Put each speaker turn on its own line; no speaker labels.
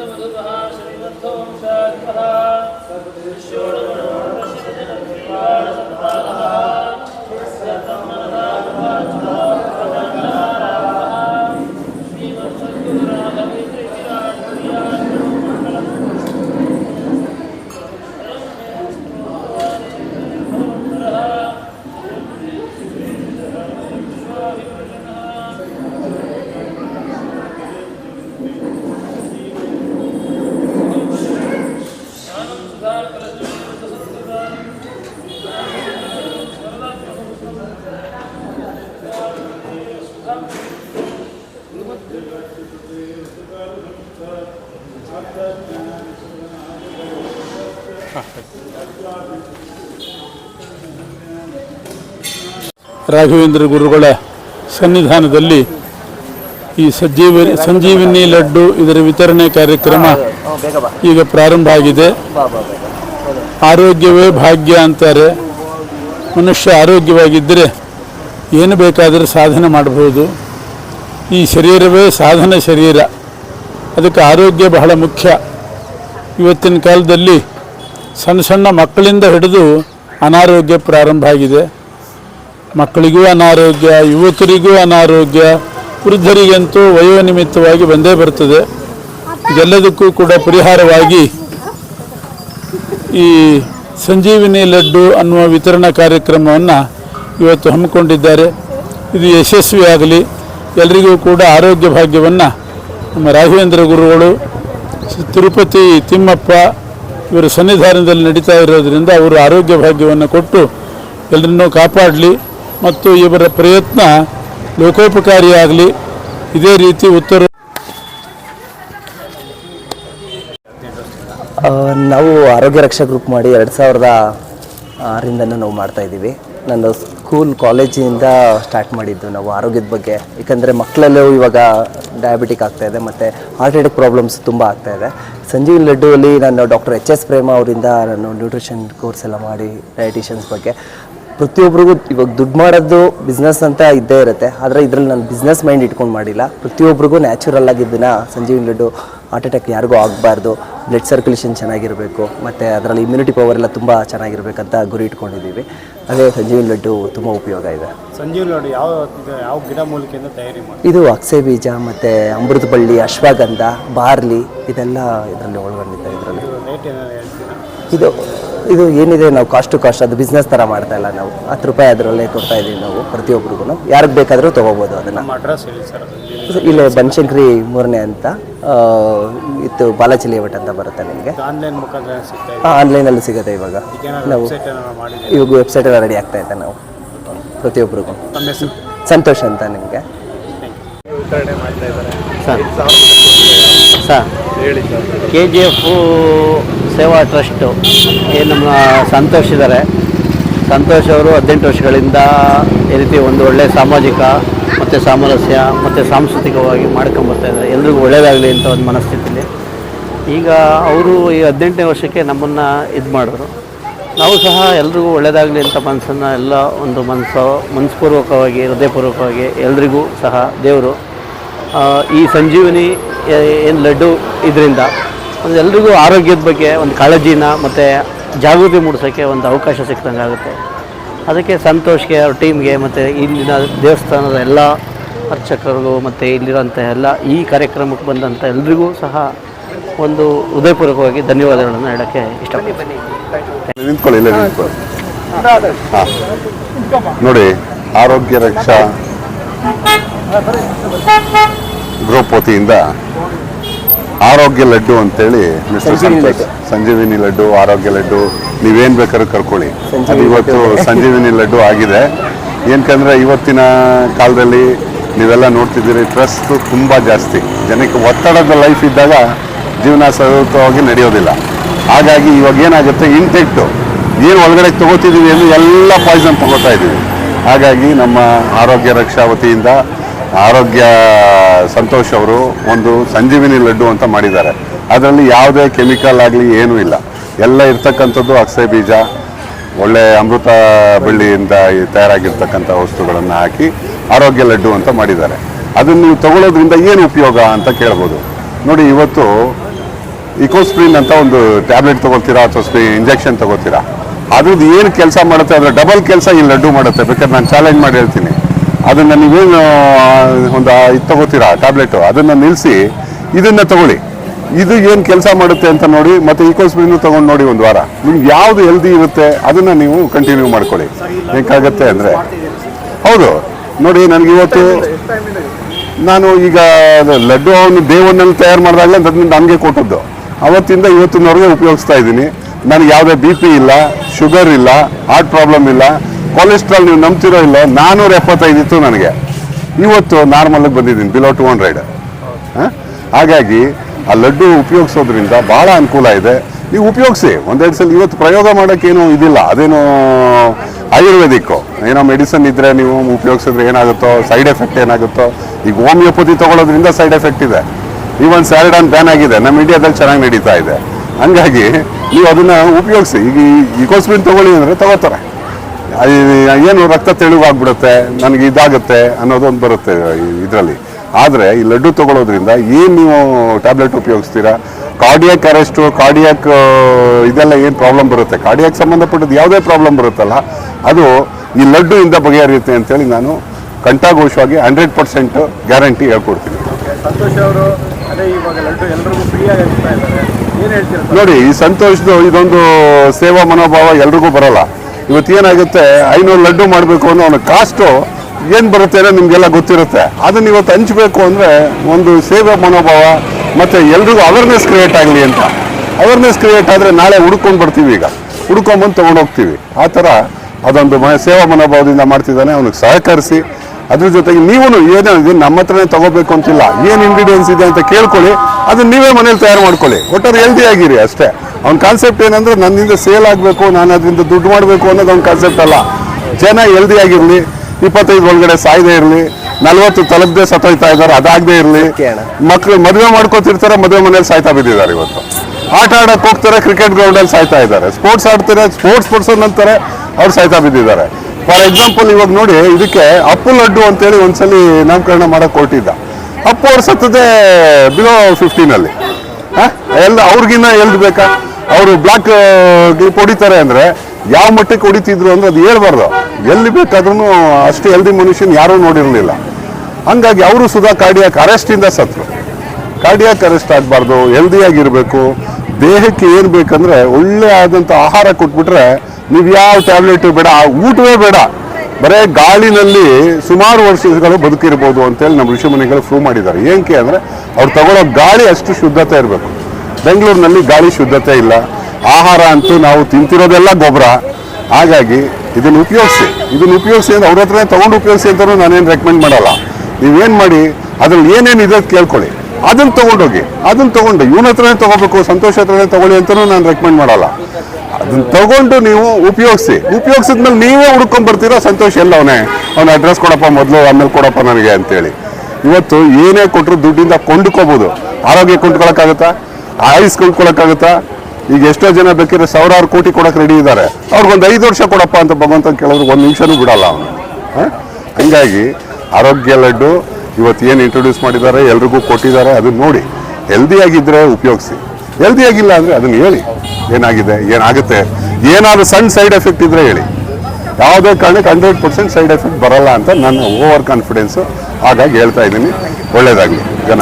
सर्वमधुरः श्रीमन्तो शान्तिः सर्वदृश्योणः ರಾಘವೇಂದ್ರ ಗುರುಗಳ ಸನ್ನಿಧಾನದಲ್ಲಿ ಈ ಸಜ್ಜೀವ ಸಂಜೀವಿನಿ ಲಡ್ಡು ಇದರ ವಿತರಣೆ ಕಾರ್ಯಕ್ರಮ ಈಗ ಪ್ರಾರಂಭ ಆಗಿದೆ. ಆರೋಗ್ಯವೇ ಭಾಗ್ಯ ಅಂತಾರೆ. ಮನುಷ್ಯ ಆರೋಗ್ಯವಾಗಿದ್ದರೆ ಏನು ಬೇಕಾದರೂ ಸಾಧನೆ ಮಾಡಬಹುದು. ಈ ಶರೀರವೇ ಸಾಧನ ಶರೀರ. ಅದಕ್ಕೆ ಆರೋಗ್ಯ ಬಹಳ ಮುಖ್ಯ. ಇವತ್ತಿನ ಕಾಲದಲ್ಲಿ ಸಣ್ಣ ಸಣ್ಣ ಮಕ್ಕಳಿಂದ ಹಿಡಿದು ಅನಾರೋಗ್ಯ ಪ್ರಾರಂಭ ಆಗಿದೆ. ಮಕ್ಕಳಿಗೂ ಅನಾರೋಗ್ಯ, ಯುವಕರಿಗೂ ಅನಾರೋಗ್ಯ, ವೃದ್ಧರಿಗಂತೂ ವಯೋನಿಮಿತ್ತವಾಗಿ ಬಂದೇ ಬರ್ತದೆ. ಇದೆಲ್ಲದಕ್ಕೂ ಕೂಡ ಪರಿಹಾರವಾಗಿ ಈ ಸಂಜೀವಿನಿ ಲಡ್ಡು ಅನ್ನುವ ವಿತರಣಾ ಕಾರ್ಯಕ್ರಮವನ್ನು ಇವತ್ತು ಹಮ್ಮಿಕೊಂಡಿದ್ದಾರೆ. ಇದು ಯಶಸ್ವಿಯಾಗಲಿ ಎಲ್ರಿಗೂ ಕೂಡ ಆರೋಗ್ಯ ಭಾಗ್ಯವನ್ನು ನಮ್ಮ ರಾಘವೇಂದ್ರ ಗುರುಗಳು ತಿರುಪತಿ ತಿಮ್ಮಪ್ಪ ಇವರ ಸನ್ನಿಧಾನದಲ್ಲಿ ನಡೀತಾ ಇರೋದರಿಂದ ಅವರು ಆರೋಗ್ಯ ಭಾಗ್ಯವನ್ನು ಕೊಟ್ಟು ಎಲ್ಲರನ್ನೂ ಕಾಪಾಡಲಿ ಮತ್ತು ಇವರ ಪ್ರಯತ್ನ ಲೋಕೋಪಕಾರಿಯಾಗಲಿ ಇದೇ ರೀತಿ ಉತ್ತರ
ನಾವು ಆರೋಗ್ಯ ರಕ್ಷಾ ಗ್ರೂಪ್ ಮಾಡಿ ಎರಡು ಸಾವಿರದ ಆರಿಂದನೂ ನಾವು ಮಾಡ್ತಾ ಇದ್ದೀವಿ ನಾನು ಸ್ಕೂಲ್ ಕಾಲೇಜಿಂದ ಸ್ಟಾರ್ಟ್ ಮಾಡಿದ್ದು ನಾವು ಆರೋಗ್ಯದ ಬಗ್ಗೆ. ಏಕೆಂದರೆ ಮಕ್ಕಳಲ್ಲೂ ಇವಾಗ ಡಯಾಬಿಟಿಕ್ ಆಗ್ತಾಯಿದೆ ಮತ್ತು ಹಾರ್ಟ್ ಅಟ್ಯಾಕ್ ಪ್ರಾಬ್ಲಮ್ಸ್ ತುಂಬ ಆಗ್ತಾಯಿದೆ ಸಂಜೀವ್ ಲಡ್ಡುವಲ್ಲಿ ನಾನು ಡಾಕ್ಟರ್ ಎಚ್ ಎಸ್ ಪ್ರೇಮ ಅವರಿಂದ ನಾನು ನ್ಯೂಟ್ರಿಷನ್ ಕೋರ್ಸ್ ಎಲ್ಲ ಮಾಡಿ ಡಯಟಿಷನ್ಸ್ ಬಗ್ಗೆ. ಪ್ರತಿಯೊಬ್ಬರಿಗೂ ಇವಾಗ ದುಡ್ಡು ಮಾಡೋದು ಬಿಸ್ನೆಸ್ ಅಂತ ಇದ್ದೇ ಇರುತ್ತೆ. ಆದರೆ ಇದರಲ್ಲಿ ನಾನು ಬಿಸ್ನೆಸ್ ಮೈಂಡ್ ಇಟ್ಕೊಂಡು ಮಾಡಿಲ್ಲ. ಪ್ರತಿಯೊಬ್ಬರಿಗೂ ನ್ಯಾಚುರಲ್ ಆಗಿದ್ದನ್ನ ಸಂಜೀವ್ ಲಡ್ಡು ಹಾರ್ಟ್ ಅಟ್ಯಾಕ್ ಯಾರಿಗೂ ಆಗಬಾರ್ದು ಬ್ಲಡ್ ಸರ್ಕ್ಯುಲೇಷನ್ ಚೆನ್ನಾಗಿರಬೇಕು ಮತ್ತು ಅದರಲ್ಲಿ ಇಮ್ಯುನಿಟಿ ಪವರ್ ಎಲ್ಲ ತುಂಬ ಚೆನ್ನಾಗಿರ್ಬೇಕಂತ ಗುರಿ ಇಟ್ಕೊಂಡಿದ್ದೀವಿ. ಅದೇ ಸಂಜೀವಿನ ಲಡ್ಡು ತುಂಬ ಉಪಯೋಗ ಇದೆ.
ಸಂಜೀವ್ ಲಡ್ಡು ಯಾವ ಯಾವ ಗಿಡ ಮೂಲಿಕೆಯಿಂದ ತಯಾರಿ ಮಾಡಿ
ಇದು ಅಕ್ಸೆ ಬೀಜ ಮತ್ತು ಅಮೃತ ಬಳ್ಳಿ ಅಶ್ವಗಂಧ ಬಾರ್ಲಿ ಇದೆಲ್ಲ ಇದರಲ್ಲಿ ಒಳಗೊಂಡಿದೆ ಇದರಲ್ಲಿ. ಇದು ಇದು ಏನಿದೆ ನಾವು ಕಾಸ್ಟ್ ಟು ಕಾಸ್ಟ್ ಅದು ಬಿಸ್ನೆಸ್ ಥರ ಮಾಡ್ತಾ ಇಲ್ಲ ನಾವು. ಹತ್ತು ರೂಪಾಯಿ ಅದರಲ್ಲೇ ಕೊಡ್ತಾ ಇದ್ದೀವಿ ನಾವು ಪ್ರತಿಯೊಬ್ಬರಿಗೂ ಯಾರಿಗೆ ಬೇಕಾದರೂ ತೊಗೋಬೋದು ಅದನ್ನು.
ನಮ್ಮ ಅಡ್ರೆಸ್ ಹೇಳಿ ಸರ್
ಇಲ್ಲೇ ಬನಶಂಕರಿ ಮೂರನೇ ಅಂತ ಇತ್ತು ಬಾಲಾಜಿ ಲೇಔಟ್ ಅಂತ ಬರುತ್ತೆ ನಿಮಗೆ.
ಆನ್ಲೈನ್ ಮುಖಾಂತರ ಸಿಗ್ತಾ ಇದೆ.
ಆನ್ಲೈನಲ್ಲಿ ಸಿಗುತ್ತೆ ಇವಾಗ. ನಾವು
ವೆಬ್ಸೈಟ್ ಏನಾದ್ರು ಮಾಡಿದ್ದೀವಿ
ಇವಾಗ ವೆಬ್ಸೈಟ್ ಎಲ್ಲ ರೆಡಿ ಆಗ್ತಾ ಇದೆ ನಾವು. ಪ್ರತಿಯೊಬ್ಬರಿಗೂ
ಸಂತೋಷ ಹೆಸರು?
ಸಂತೋಷ್ ಅಂತ ನಿಮಗೆ.
ವಿತರಣೆ ಮಾಡ್ತಾ ಇದ್ದಾರೆ.
Sir. Sir. K G F Seva trust, ಏನು ನಮ್ಮ ಸಂತೋಷ್ ಇದ್ದಾರೆ ಸಂತೋಷ್ ಅವರು ಹದಿನೆಂಟು ವರ್ಷಗಳಿಂದ ಈ ರೀತಿ ಒಂದು ಒಳ್ಳೆಯ ಸಾಮಾಜಿಕ, ಮತ್ತು ಸಾಮರಸ್ಯ, ಮತ್ತು ಸಾಂಸ್ಕೃತಿಕವಾಗಿ ಮಾಡ್ಕೊಂಬರ್ತಾಯಿದ್ದಾರೆ ಎಲ್ರಿಗೂ ಒಳ್ಳೆಯದಾಗಲಿ ಅಂತ ಒಂದು ಮನಸ್ಥಿತಿಲಿ. ಈಗ ಅವರು ಈ ಹದಿನೆಂಟನೇ ವರ್ಷಕ್ಕೆ ನಮ್ಮನ್ನು ಇದು ಮಾಡಿದ್ರು. ನಾವು ಸಹ ಎಲ್ರಿಗೂ ಒಳ್ಳೆಯದಾಗಲಿ ಅಂತ ಮನಸ್ಸನ್ನು ಎಲ್ಲ ಒಂದು ಮನಸ್ಸು, ಮನಸ್ಪೂರ್ವಕವಾಗಿ, ಹೃದಯಪೂರ್ವಕವಾಗಿ ಎಲ್ರಿಗೂ ಸಹ ದೇವರು. ಈ ಸಂಜೀವಿನಿ ಏನು ಲಡ್ಡು ಇದರಿಂದ ಒಂದು ಎಲ್ರಿಗೂ ಆರೋಗ್ಯದ ಬಗ್ಗೆ ಒಂದು ಕಾಳಜಿನ ಮತ್ತು ಜಾಗೃತಿ ಮೂಡಿಸೋಕ್ಕೆ ಒಂದು ಅವಕಾಶ ಸಿಕ್ಕಿದಂಗೆ ಆಗುತ್ತೆ. ಅದಕ್ಕೆ ಸಂತೋಷ್ಗೆ ಅವ್ರ ಟೀಮ್ಗೆ ಮತ್ತು ಇಲ್ಲಿನ ದೇವಸ್ಥಾನದ ಎಲ್ಲ ಅರ್ಚಕರಿಗೂ ಮತ್ತು ಇಲ್ಲಿರೋಂಥ ಎಲ್ಲ ಈ ಕಾರ್ಯಕ್ರಮಕ್ಕೆ ಬಂದಂಥ ಎಲ್ರಿಗೂ ಸಹ ಒಂದು ಹೃದಯಪೂರ್ವಕವಾಗಿ ಧನ್ಯವಾದಗಳನ್ನು ಹೇಳೋಕ್ಕೆ ಇಷ್ಟಪಡ್ತೀನಿ.
ನಿಂತ್ಕೊಳ್ಳಿ ಇಲ್ಲೇ ನಿಂತ್ಕೊಳ್ಳಿ. ನೋಡಿ ಆರೋಗ್ಯ ರಕ್ಷಾ ಗ್ರೂಪ್ ವತಿಯಿಂದ ಆರೋಗ್ಯ ಲಡ್ಡು ಅಂತೇಳಿ ಮಿಸ್ಟರ್ ಸಂತೋಷ್. ಸಂಜೀವಿನಿ ಲಡ್ಡು ಆರೋಗ್ಯ ಲಡ್ಡು ನೀವೇನು ಬೇಕಾದ್ರೂ ಕರ್ಕೊಳ್ಳಿ. ಅದು ಇವತ್ತು ಸಂಜೀವಿನಿ ಲಡ್ಡು ಆಗಿದೆ. ಏನಕಂದ್ರೆ ಇವತ್ತಿನ ಕಾಲದಲ್ಲಿ ನೀವೆಲ್ಲ ನೋಡ್ತಿದ್ದೀರಿ ಟ್ರಸ್ಟ್ ತುಂಬ ಜಾಸ್ತಿ. ಜನಕ್ಕೆ ಒತ್ತಡದ ಲೈಫ್ ಇದ್ದಾಗ ಜೀವನ ಸತತವಾಗಿ ನಡೆಯೋದಿಲ್ಲ. ಹಾಗಾಗಿ ಇವಾಗ ಏನಾಗುತ್ತೆ ಇಂಟೆಕ್ಟು ಏನು ಒಳಗಡೆ ತೊಗೋತಿದ್ದೀವಿ ಎಂದು ಎಲ್ಲ ಪಾಯ್ಸನ್ ತಗೋತಾ ಇದ್ದೀವಿ. ಹಾಗಾಗಿ ನಮ್ಮ ಆರೋಗ್ಯ ರಕ್ಷಾ ವತಿಯಿಂದ ಆರೋಗ್ಯ ಸಂತೋಷ್ ಅವರು ಒಂದು ಸಂಜೀವಿನಿ ಲಡ್ಡು ಅಂತ ಮಾಡಿದ್ದಾರೆ. ಅದರಲ್ಲಿ ಯಾವುದೇ ಕೆಮಿಕಲ್ ಆಗಲಿ ಏನೂ ಇಲ್ಲ. ಎಲ್ಲ ಇರ್ತಕ್ಕಂಥದ್ದು ಅಕ್ಸೆ ಬೀಜ, ಒಳ್ಳೆ ಅಮೃತ ಬಳ್ಳಿಯಿಂದ ತಯಾರಾಗಿರ್ತಕ್ಕಂಥ ವಸ್ತುಗಳನ್ನು ಹಾಕಿ ಆರೋಗ್ಯ ಲಡ್ಡು ಅಂತ ಮಾಡಿದ್ದಾರೆ. ಅದನ್ನು ನೀವು ತಗೊಳ್ಳೋದ್ರಿಂದ ಏನು ಉಪಯೋಗ ಅಂತ ಕೇಳ್ಬೋದು. ನೋಡಿ, ಇವತ್ತು ಇಕೋಸ್ಪ್ರಿನ್ ಅಂತ ಒಂದು ಟ್ಯಾಬ್ಲೆಟ್ ತಗೋತೀರಾ ಅಥವಾ ಸ್ಪ್ರಿ ಇಂಜೆಕ್ಷನ್ ತಗೋತೀರಾ ಅದ್ರದ್ದು ಏನು ಕೆಲಸ ಮಾಡುತ್ತೆ ಅದರ ಡಬಲ್ ಕೆಲಸ ಈ ಲಡ್ಡು ಮಾಡುತ್ತೆ, ಬೇಕಾದ್ರೆ ನಾನು ಚಾಲೆಂಜ್ ಮಾಡಿ ಹೇಳ್ತೀನಿ. ಅದನ್ನು ನೀವೇನು ಒಂದು ಇದು ತಗೋತೀರಾ ಟ್ಯಾಬ್ಲೆಟು ಅದನ್ನು ನಿಲ್ಲಿಸಿ ಇದನ್ನು ತಗೊಳ್ಳಿ. ಇದು ಏನು ಕೆಲಸ ಮಾಡುತ್ತೆ ಅಂತ ನೋಡಿ, ಮತ್ತೆ ಇಕೋಸ್ಪ್ರಿನ್ ತಗೊಂಡು ನೋಡಿ ಒಂದು ವಾರ. ನಿಮ್ಗೆ ಯಾವುದು ಹೆಲ್ದಿ ಇರುತ್ತೆ, ಅದನ್ನು ನೀವು ಕಂಟಿನ್ಯೂ ಮಾಡ್ಕೊಳ್ಳಿ. ಏಕಾಗತ್ತೆ ಅಂದರೆ. ಹೌದು. ನೋಡಿ, ನನಗೆ ಇವತ್ತು ನಾನು ಈಗ ಲಡ್ಡು ಅವನು ದೇವನಲ್ಲಿ ತಯಾರು ಮಾಡಿದಾಗಲೇ ಅದನ್ನ ನನಗೆ ಕೊಟ್ಟದ್ದು. ಅವತ್ತಿಂದ ಇವತ್ತಿನವರೆಗೆ ಉಪಯೋಗಿಸ್ತಾ ಇದ್ದೀನಿ. ನನಗೆ ಯಾವುದೇ ಬಿ ಪಿ ಇಲ್ಲ ಶುಗರ್ ಇಲ್ಲ ಹಾರ್ಟ್ ಪ್ರಾಬ್ಲಮ್ ಇಲ್ಲ. ಕೊಲೆಸ್ಟ್ರಾಲ್ ನೀವು ನಂಬ್ತಿರೋ ಇಲ್ಲ ನಾನ್ನೂರ ಎಪ್ಪತ್ತೈದು ಇತ್ತು ನನಗೆ. ಇವತ್ತು ನಾರ್ಮಲ್ಗೆ ಬಂದಿದ್ದೀನಿ ಬಿಲೋ ಟು ಹಂಡ್ರೆಡ್ ಹಾಗಾಗಿ ಆ ಲಡ್ಡು ಉಪಯೋಗಿಸೋದ್ರಿಂದ ಭಾಳ ಅನುಕೂಲ ಇದೆ. ನೀವು ಉಪಯೋಗಿಸಿ, ಒಂದೆರಡು ಸಲ ಇವತ್ತು ಪ್ರಯೋಗ ಮಾಡೋಕ್ಕೇನು ಇದಿಲ್ಲ, ಅದೇನು ಆಯುರ್ವೇದಿಕ್ಕು. ಏನೋ ಮೆಡಿಸನ್ ಇದ್ದರೆ ನೀವು ಉಪಯೋಗಿಸಿದ್ರೆ ಏನಾಗುತ್ತೋ ಸೈಡ್ ಎಫೆಕ್ಟ್ ಏನಾಗುತ್ತೋ, ಈಗ ಹೋಮಿಯೋಪತಿ ತೊಗೊಳೋದ್ರಿಂದ ಸೈಡ್ ಎಫೆಕ್ಟ್ ಇದೆ. ಈವನ್ ಸ್ಯಾರಿಡಾನ್ ಬ್ಯಾನ್ ಆಗಿದೆ, ನಮ್ಮ ಇಂಡಿಯಾದಲ್ಲಿ ಚೆನ್ನಾಗಿ ನಡೀತಾ ಇದೆ. ಹಂಗಾಗಿ ನೀವು ಅದನ್ನು ಉಪಯೋಗಿಸಿ, ಈಗ ಇಕೋಸ್ಮಿನ್ ತೊಗೊಳ್ಳಿ ಅಂದರೆ ತಗೋತಾರೆ. ಏನು ರಕ್ತ ತೆಳುವಾಗ್ಬಿಡುತ್ತೆ ನನಗೆ ಇದಾಗುತ್ತೆ ಅನ್ನೋದೊಂದು ಬರುತ್ತೆ ಇದರಲ್ಲಿ. ಆದರೆ ಈ ಲಡ್ಡು ತಗೊಳ್ಳೋದ್ರಿಂದ ಏನು ನೀವು ಟ್ಯಾಬ್ಲೆಟ್ ಉಪಯೋಗಿಸ್ತೀರಾ? ಕಾರ್ಡಿಯಾಕ್ ಅರೆಸ್ಟು ಕಾರ್ಡಿಯಾಕ್ ಇದೆಲ್ಲ ಏನು ಪ್ರಾಬ್ಲಮ್ ಬರುತ್ತೆ? ಕಾರ್ಡಿಯಾಕ್ ಸಂಬಂಧಪಟ್ಟದ್ದು ಯಾವುದೇ ಪ್ರಾಬ್ಲಮ್ ಬರುತ್ತಲ್ಲ ಅದು ಈ ಲಡ್ಡುಯಿಂದ ಬಗೆಹರಿಯುತ್ತೆ ಅಂತೇಳಿ ನಾನು ಕಂಠಾಘೋಷವಾಗಿ ಹಂಡ್ರೆಡ್ ಪರ್ಸೆಂಟ್ ಗ್ಯಾರಂಟಿ ಹೇಳ್ಕೊಡ್ತೀನಿ.
ಸಂತೋಷ್ ಅವರು ಅದೇ ಇವಾಗ ಲಡ್ಡು ಎಲ್ರಿಗೂ ಫ್ರೀಯಾಗಿ ಹಂಚ್ತಾ ಇದ್ದಾರೆ. ಏನು ಹೇಳ್ತೀರಾ
ನೋಡಿ ಈ ಸಂತೋಷದ ಇದೊಂದು ಸೇವಾ ಮನೋಭಾವ ಎಲ್ರಿಗೂ ಬರಲ್ಲ. ಇವತ್ತು ಏನಾಗುತ್ತೆ? ಐನೂರು ಲಡ್ಡು ಮಾಡಬೇಕು ಅನ್ನೋ ಅವನ ಕಾಸ್ಟು ಏನು ಬರುತ್ತೆ ಅಂದರೆ ನಿಮಗೆಲ್ಲ ಗೊತ್ತಿರುತ್ತೆ. ಅದನ್ನು ಇವತ್ತು ಹಂಚಬೇಕು ಅಂದರೆ ಒಂದು ಸೇವಾ ಮನೋಭಾವ ಮತ್ತು ಎಲ್ರಿಗೂ ಅವೇರ್ನೆಸ್ ಕ್ರಿಯೇಟ್ ಆಗಲಿ ಅಂತ. ಅವೇರ್ನೆಸ್ ಕ್ರಿಯೇಟ್ ಆದರೆ ನಾಳೆ ಹುಡ್ಕೊಂಡು ಬರ್ತೀವಿ ಈಗ. ಹುಡ್ಕೊಂಬಂದು ತೊಗೊಂಡು ಹೋಗ್ತೀವಿ. ಆ ಥರ ಅದೊಂದು ಮ, ಸೇವಾ ಮನೋಭಾವದಿಂದ ಮಾಡ್ತಿದ್ದಾನೆ, ಅವನಿಗೆ ಸಹಕರಿಸಿ. ಅದ್ರ ಜೊತೆಗೆ ನೀವು ಏನೋ ನಮ್ಮ ಹತ್ರನೇ ತಗೋಬೇಕು ಅಂತಿಲ್ಲ. ಏನು ಇಂಗ್ರೀಡಿಯೆಂಟ್ಸ್ ಇದೆ ಅಂತ ಕೇಳ್ಕೊಳ್ಳಿ. ಅದನ್ನ ನೀವೇ ಮನೇಲಿ ತಯಾರು ಮಾಡ್ಕೊಳ್ಳಿ. ಒಟ್ಟಾರೆ ಹೆಲ್ದಿ ಆಗಿರಿ ಅಷ್ಟೇ. ಅವ್ನ ಕಾನ್ಸೆಪ್ಟ್ ಏನಂದ್ರೆ ನನ್ನಿಂದ ಸೇಲ್ ಆಗಬೇಕು ನಾನು ಅದರಿಂದ ದುಡ್ಡು ಮಾಡಬೇಕು ಅನ್ನೋದು ಅವ್ನ ಕಾನ್ಸೆಪ್ಟ್ ಅಲ್ಲ. ಜನ ಹೆಲ್ದಿ ಆಗಿರಲಿ ಇಪ್ಪತ್ತೈದು ಒಳಗಡೆ ಸಾಯ್ದೇ ಇರಲಿ ನಲ್ವತ್ತು ತಲುಪದೆ ಸತ್ತೋಯ್ತಾ ಇದ್ದಾರೆ ಅದಾಗದೇ ಇರಲಿ
ಮಕ್ಳು
ಮಕ್ಕಳು ಮದುವೆ ಮಾಡ್ಕೋತಿರ್ತಾರೆ ಮದುವೆ ಮನೇಲಿ ಸಾಯ್ತಾ ಬಿದ್ದಿದ್ದಾರೆ ಇವತ್ತು. ಆಟ ಆಡಕ್ಕೆ ಹೋಗ್ತಾರೆ ಕ್ರಿಕೆಟ್ ಗ್ರೌಂಡಲ್ಲಿ ಸಾಯ್ತಾ ಇದ್ದಾರೆ. ಸ್ಪೋರ್ಟ್ಸ್ ಆಡ್ತಾರೆ ಸ್ಪೋರ್ಟ್ಸ್ ಪರ್ಸನ್ ಅಂತಾರೆ ಅವ್ರು ಸಾಯ್ತಾ ಬಿದ್ದಿದ್ದಾರೆ. ಫಾರ್ ಎಕ್ಸಾಂಪಲ್ ಇವಾಗ ನೋಡಿ ಇದಕ್ಕೆ ಅಪ್ಪು ಲಡ್ಡು ಅಂತೇಳಿ ಒಂದ್ಸಲಿ ನಾಮಕರಣ ಮಾಡೋಕೆ ಕೊಟ್ಟಿದ್ದ ಅಪ್ಪು ಅವ್ರು ಸತ್ತದೆ ಬಿಲೋ ಫಿಫ್ಟೀನಲ್ಲಿ ಎಲ್ಲ ಅವ್ರಿಗಿನ್ನ ಎಲ್ದು ಬೇಕಾ? ಅವರು ಬ್ಲಾಕ್ ಹೊಡಿತಾರೆ ಅಂದ್ರೆ ಯಾವ ಮಟ್ಟಕ್ಕೆ ಹೊಡಿತಿದ್ರು ಅಂದ್ರೆ ಅದು ಹೇಳ್ಬಾರ್ದು. ಎಲ್ಲಿ ಬೇಕಾದ್ರೂ ಅಷ್ಟು ಹೆಲ್ದಿ ಮನುಷ್ಯನ್ ಯಾರೂ ನೋಡಿರಲಿಲ್ಲ. ಹಂಗಾಗಿ ಅವರು ಸುಧಾ ಕಾರ್ಡಿಯಾಕ್ ಅರೆಸ್ಟಿಂದ ಸತ್ರು. ಕಾರ್ಡಿಯಾಕ್ ಅರೆಸ್ಟ್ ಆಗಬಾರ್ದು ಹೆಲ್ದಿಯಾಗಿರಬೇಕು ದೇಹಕ್ಕೆ ಏನು ಬೇಕಂದ್ರೆ ಒಳ್ಳೆ ಆದಂಥ ಆಹಾರ ಕೊಟ್ಬಿಟ್ರೆ ನೀವು ಯಾವ ಟ್ಯಾಬ್ಲೆಟ್ ಬೇಡ ಊಟವೇ ಬೇಡ. ಬರೇ ಗಾಳಿನಲ್ಲಿ ಸುಮಾರು ವರ್ಷಗಳು ಬದುಕಿರ್ಬೋದು ಅಂತೇಳಿ ನಮ್ಮ ಋಷಿ ಮನೆಗಳು ಪ್ರೂವ್ ಮಾಡಿದ್ದಾರೆ. ಏನಕ್ಕೆ ಅಂದರೆ ಅವ್ರು ತಗೊಳ್ಳೋ ಗಾಳಿ ಅಷ್ಟು ಶುದ್ಧತೆ ಇರಬೇಕು. ಬೆಂಗಳೂರಿನಲ್ಲಿ ಗಾಳಿ ಶುದ್ಧತೆ ಇಲ್ಲ. ಆಹಾರ ಅಂತೂ ನಾವು ತಿಂತಿರೋದೆಲ್ಲ ಗೊಬ್ಬರ. ಹಾಗಾಗಿ ಇದನ್ನು ಉಪಯೋಗಿಸಿ. ಇದನ್ನು ಉಪಯೋಗಿಸಿ ಅಂದ್ರೆ ಅವ್ರ ಹತ್ರನೇ ತೊಗೊಂಡು ಉಪಯೋಗಿಸಿ ಅಂತಲೂ ನಾನೇನು ರೆಕಮೆಂಡ್ ಮಾಡಲ್ಲ. ನೀವೇನು ಮಾಡಿ, ಅದ್ರಲ್ಲಿ ಏನೇನು ಇದೆ ಕೇಳ್ಕೊಳ್ಳಿ. ಅದನ್ನು ತೊಗೊಂಡೋಗಿ, ಅದನ್ನು ತೊಗೊಂಡು ಇವನ ಹತ್ರನೇ ತೊಗೋಬೇಕು, ಸಂತೋಷ ಹತ್ರನೇ ತೊಗೊಳ್ಳಿ ಅಂತಲೂ ನಾನು ರೆಕಮೆಂಡ್ ಮಾಡಲ್ಲ. ಅದನ್ನು ತಗೊಂಡು ನೀವು ಉಪಯೋಗಿಸಿ. ಉಪಯೋಗಿಸಿದ್ಮೇಲೆ ನೀವೇ ಹುಡ್ಕೊಂಡ್ ಬರ್ತೀರಾ? ಸಂತೋಷ ಎಲ್ಲ ಅವನೇ? ಅವನ ಅಡ್ರೆಸ್ ಕೊಡಪ್ಪ ಮೊದಲು, ಆಮೇಲೆ ಕೊಡಪ್ಪ ನನಗೆ ಅಂತೇಳಿ. ಇವತ್ತು ಏನೇ ಕೊಟ್ಟರು ದುಡ್ಡಿಂದ ಕೊಂಡ್ಕೋಬೋದು. ಆರೋಗ್ಯ ಕೊಂಡ್ಕೊಳಕ್ಕಾಗತ್ತಾ? ಆಯುಸ್ ಈಗ ಎಷ್ಟೋ ಜನ ಬೇಕಿದ್ರೆ ಸಾವಿರಾರು ಕೋಟಿ ಕೊಡಕ್ಕೆ ರೆಡಿ ಇದ್ದಾರೆ. ಅವ್ರಿಗೊಂದು ಐದು ವರ್ಷ ಕೊಡಪ್ಪ ಅಂತ ಭಗವಂತ ಕೇಳಿದ್ರೆ ಒಂದು ನಿಮಿಷನೂ ಬಿಡಲ್ಲ ಅವನು. ಹಂಗಾಗಿ ಆರೋಗ್ಯ ಲಡ್ಡು ಇವತ್ತು ಏನು ಇಂಟ್ರೊಡ್ಯೂಸ್ ಮಾಡಿದ್ದಾರೆ ಎಲ್ರಿಗೂ ಕೊಟ್ಟಿದ್ದಾರೆ ಅದನ್ನ ನೋಡಿ. ಹೆಲ್ದಿಯಾಗಿದ್ದರೆ ಉಪಯೋಗಿಸಿ. ಹೆಲ್ದಿ ಆಗಿಲ್ಲ ಅಂದರೆ ಅದನ್ನ ಹೇಳಿ. ಏನಾಗಿದೆ? ಏನಾಗುತ್ತೆ? ಏನಾದರೂ ಸಣ್ಣ ಸೈಡ್ ಎಫೆಕ್ಟ್ ಇದ್ರೆ ಹೇಳಿ. ಯಾವುದೇ ಕಾರಣಕ್ಕೆ ಹಂಡ್ರೆಡ್ ಪರ್ಸೆಂಟ್ ಸೈಡ್ ಎಫೆಕ್ಟ್ ಬರಲ್ಲ ಅಂತ ನನ್ನ ಓವರ್ ಕಾನ್ಫಿಡೆನ್ಸು ಹಾಗಾಗಿ ಹೇಳ್ತಾ ಇದ್ದೀನಿ. ಒಳ್ಳೆಯದಾಗಲಿ ಜನ